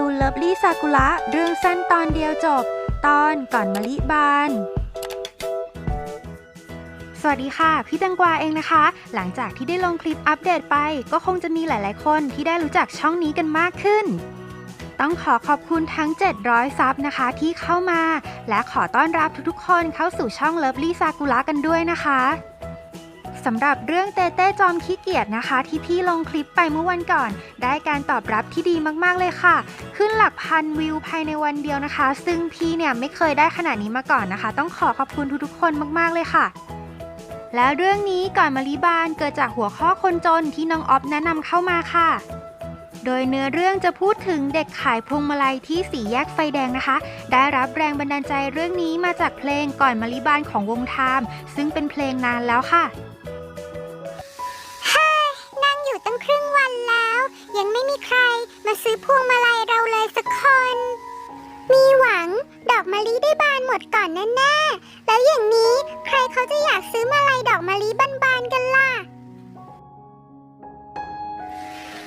ตูนเลิฟลี่ซากุระเรื่องสั้นตอนเดียวจบ ตอนก่อนมะลิบาน สวัสดีค่ะ พี่แตงกวาเองนะคะ หลังจากที่ได้ลงคลิปอัปเดตไป ก็คงจะมีหลาย ๆ คนที่ได้รู้จักช่องนี้กันมากขึ้น ต้องขอขอบคุณทั้ง 700 ซับนะคะที่เข้ามา และขอต้อนรับทุก ๆ คนเข้าสู่ช่องเลิฟลี่ซากุระกันด้วยนะคะ สำหรับเรื่องเต้เต้จอมขี้เกียจนะคะ ที่พี่ลงคลิปไปเมื่อวันก่อน ได้การตอบรับที่ดีมากๆเลยค่ะ ขึ้นหลักพันวิวภายในวันเดียวนะคะ ซึ่งพี่เนี่ยไม่เคยได้ขนาดนี้มาก่อนนะคะ ต้องขอขอบคุณทุกๆคนมากๆเลยค่ะแล้วเรื่องนี้ก่อนมาริบานเกิดจากหัวข้อคนจนที่น้องออฟแนะนำเข้ามาค่ะ โดยเนื้อเรื่องจะพูดถึงเด็กขายพวงมาลัยที่สี่แยกไฟแดงนะคะ ได้รับแรงบันดาลใจเรื่องนี้มาจากเพลงก่อนมาริบานของวงไทม์ซึ่งเป็นเพลงนานแล้วค่ะ มาซื้อพวงมาลัยเราเลยสักคน มีหวังดอกมะลิได้บานหมดก่อนแน่ๆแล้วอย่างนี้ใครเขาจะอยากซื้อมาลัยดอกมะลิบานๆกันล่ะ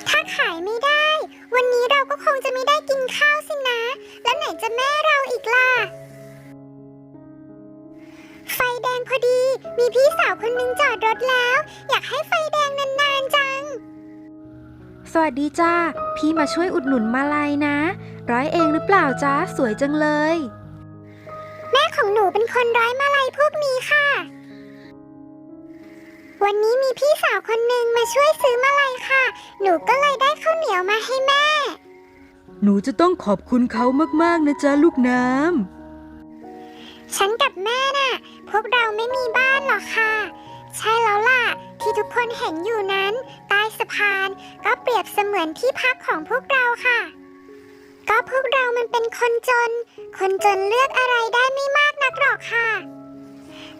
ถ้าขายไม่ได้ วันนี้เราก็คงจะไม่ได้กินข้าวสินะ แล้วไหนจะแม่เราอีกล่ะ ไฟแดงพอดี มีพี่สาวคนนึงจอดรถแล้ว อยากให้ไฟแดงนาน สวัสดีจ้า พี่มาช่วยอุดหนุนมาลัยนะ ร้อยเองหรือเปล่าจ้าสวยจังเลย แม่ของหนูเป็นคนร้อยมาลัยพวกนี้ค่ะ วันนี้มีพี่สาวคนหนึ่งมาช่วยซื้อมาลัยค่ะ หนูก็เลยได้ข้าวเหนียวมาให้แม่ หนูจะต้องขอบคุณเขามากๆนะจ๊ะลูกน้ฉันกับแม่น่ะ พวกเราไม่มีบ้านหรอกค่ะ ใช่แล้วล่ะ ที่ทุกคนเห็นอยู่นั้น ใต้สะพานก็เปรียบเสมือนที่พักของพวกเราค่ะ ก็พวกเรามันเป็นคนจน คนจนเลือกอะไรได้ไม่มากนักหรอกค่ะ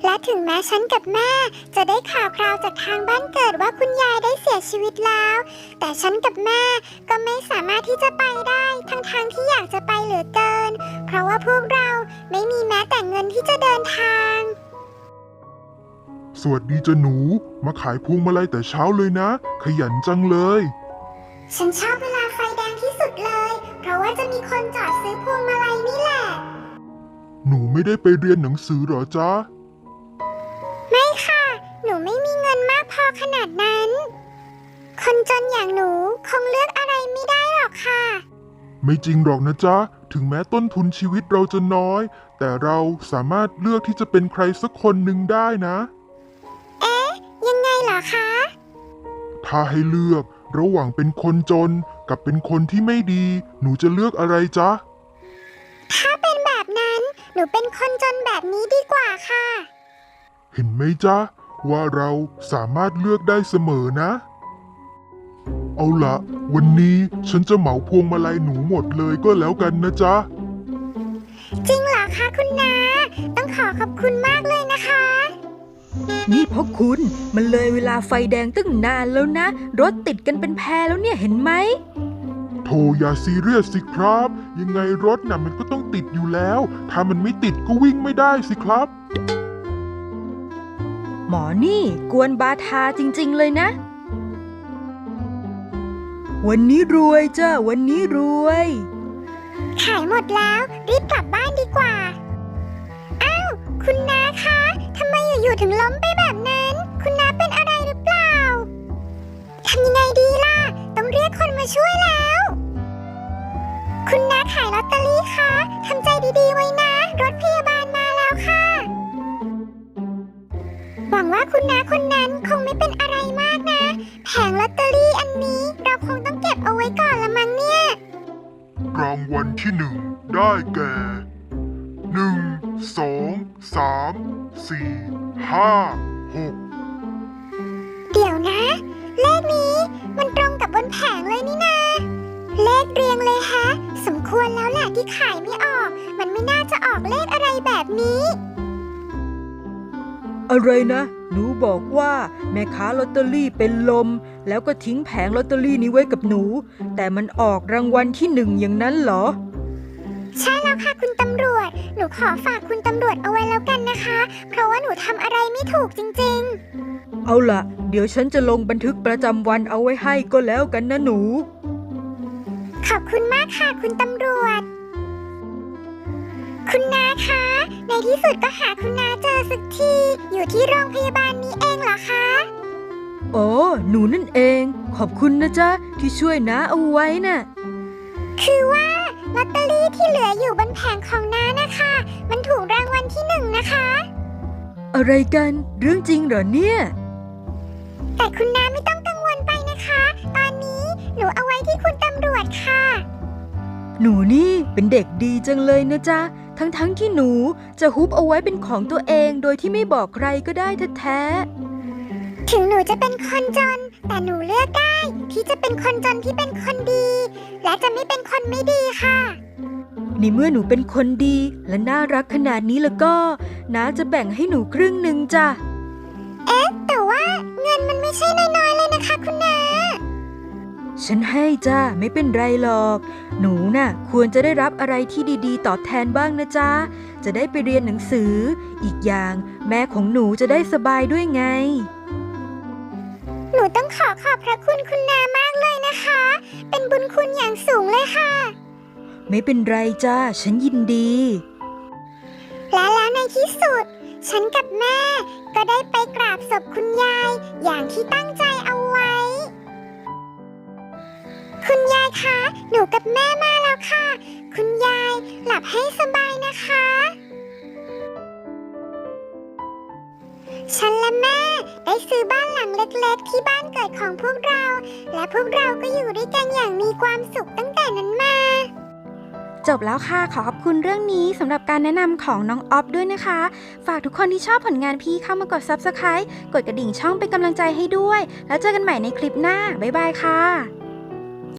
และถึงแม้ฉันกับแม่จะได้ข่าวคราวจากทางบ้านเกิดว่าคุณยายได้เสียชีวิตแล้ว แต่ฉันกับแม่ก็ไม่สามารถที่จะไปได้ทั้งทางที่อยากจะไปเหลือเกิน เพราะว่าพวกเราไม่มีแม้แต่เงินที่จะเดินทาง สวัสดีจ้ะหนู มาขายพวงมาลัยแต่เช้าเลยนะ ขยันจังเลย ฉันชอบเวลาไฟแดงที่สุดเลย เพราะว่าจะมีคนจอดซื้อพวงมาลัยนี่แหละ หนูไม่ได้ไปเรียนหนังสือเหรอจ๊ะ ไม่ค่ะ หนูไม่มีเงินมากพอขนาดนั้น คนจนอย่างหนูคงเลือกอะไรไม่ได้หรอกค่ะ ไม่จริงหรอกนะจ๊ะ ถึงแม้ต้นทุนชีวิตเราจะน้อย แต่เราสามารถเลือกที่จะเป็นใครสักคนหนึ่งได้นะยังไงเห รอคะ ถ้าให้เลือกระหว่างเป็นคนจนกับเป็นคนที่ไม่ดี หนูจะเลือกอะไรจ๊ะ ถ้าเป็นแบบนั้น หนูเป็นคนจนแบบนี้ดีกว่าค่ะ เห็นไหมจ๊ะ ว่าเราสามารถเลือกได้เสมอนะ เอาละวันนี้ฉันจะเหมาพวงมาลัยหนูหมดเลยก็แล้วกันนะจ๊ะ จริงเหรอคะคุณนา ต้องขอขอบคุณมากเลยนะคะำ นี่พ่อคุณมันเลยเวลาไฟแดงตั้งนานแล้วนะ รถติดกันเป็นแพรแล้วเนี่ยเห็นไหมโทอย่าซีเรียสสิครับ ยังไงรถน่ะมันก็ต้องติดอยู่แล้ว ถ้ามันไม่ติดก็วิ่งไม่ได้สิครับ หมอนี่กวนบาทาจริง ๆ เลยนะ วันนี้รวยจ้าวันนี้รวย ขายหมดแล้ว รีบกลับบ้านดีกว่า อ้าว คุณนาคะทำไม อยู่ๆถึงล้มไปแบบนั้น คุณนาเป็นอะไรหรือเปล่าทำยังไงดีล่ะ ต้องเรียกคนมาช่วยแล้ว คุณนาขายลอตเตอรี่คะทำใจดีๆไว้นะ รถพยาบาลมาแล้วค่ะ หวังว่าคุณนาคนนั้นคงไม่เป็นอะไรมากนะ แผงลอตเตอรี่อันนี้เราคงต้องเก็บเอาไว้ก่อนละมั้งเนี่ย รางวัลที่หนึ่งได้แก่หนึ่งสองสาม สี่ห้าหกเดี๋ยวนะ เลขนี้มันตรงกับบนแผงเลยนี่นา เลขเรียงเลยฮะ สมควรแล้วแหละที่ขายไม่ออก มันไม่น่าจะออกเลขอะไรแบบนี้ อะไรนะ หนูบอกว่าแม่ค้าลอตเตอรี่เป็นลม แล้วก็ทิ้งแผงลอตเตอรี่นี้ไว้กับหนู แต่มันออกรางวัลที่หนึ่งอย่างนั้นเหรอ ใช่แล้วค่ะคุณตำรวจห นูขอฝากคุณตำรวจเอาไว้แล้วกันนะคะ เพราะว่าหนูทำอะไรไม่ถูกจริงเอาล่ะ เดี๋ยวฉันจะลงบันทึกประจำวันเอาไว้ให้ก็แล้วกันนะหนูๆขอบคุณมากค่ะคุณตำรวจ คุณนาคะ ในที่สุดก็หาคุณนาเจอสักที อยู่ที่โรงพยาบาลนี้เองเหรอคะโอ้หนูนั่นเอง ขอบคุณนะจ๊ะ ที่ช่วยน้าเอาไว้น่ะคือว่า ลอตเตอรี่ที่เหลืออยู่บนแผงของน้านะคะ มันถูกรางวัลที่หนึ่งนะคะ อะไรกัน เรื่องจริงเหรอเนี่ย แต่คุณน้าไม่ต้องกังวลไปนะคะ ตอนนี้หนูเอาไว้ที่คุณตำรวจค่ะ หนูนี่เป็นเด็กดีจังเลยนะจ๊ะ ทั้งๆทที่หนูจะฮุบเอาไว้เป็นของตัวเองโดยที่ไม่บอกใครก็ได้แท้ ถึงหนูจะเป็นคนจน แต่หนูเลือกได้ ที่จะเป็นคนจนที่เป็นคนดี และจะไม่เป็นคนไม่ดีค่ะๆในเมื่อหนูเป็นคนดีและน่ารักขนาดนี้แล้วก็น้าจะแบ่งให้หนูครึ่งหนึ่งจ้ะแต่ว่าเงินมันไม่ใช่น้อยๆเลยนะคะคุณน้าฉันให้จ้าไม่เป็นไรหรอก หนูน่ะควรจะได้รับอะไรที่ดีๆ ตอบแทนบ้างนะจ๊ะ จะได้ไปเรียนหนังสือ อีกอย่างแม่ของหนูจะได้สบายด้วยไง หนูต้องขอขอบพระคุณคุณนามากเลยนะคะ เป็นบุญคุณอย่างสูงเลยค่ะ ไม่เป็นไรจ้า ฉันยินดี และแล้วในที่สุด ฉันกับแม่ก็ได้ไปกราบศพคุณยาย อย่างที่ตั้งใจเอาไว้ คุณยายคะ หนูกับแม่มาแล้วค่ะ คุณยายหลับให้สบายนะคะ ฉันและแม่ ได้ซื้อบ้านหลังเล็กๆ ที่บ้านเกิดของพวกเรา และพวกเราก็อยู่ด้วยกันอย่างมีความสุขตั้งแต่นั้นมา จบแล้วค่ะ ขอขอบคุณเรื่องนี้สำหรับการแนะนำของน้องออฟด้วยนะคะ ฝากทุกคนที่ชอบผลงานพี่เข้ามากด Subscribe กดกระดิ่งช่องเป็นกำลังใจให้ด้วย แล้วเจอกันใหม่ในคลิปหน้า บ๊ายบายค่ะ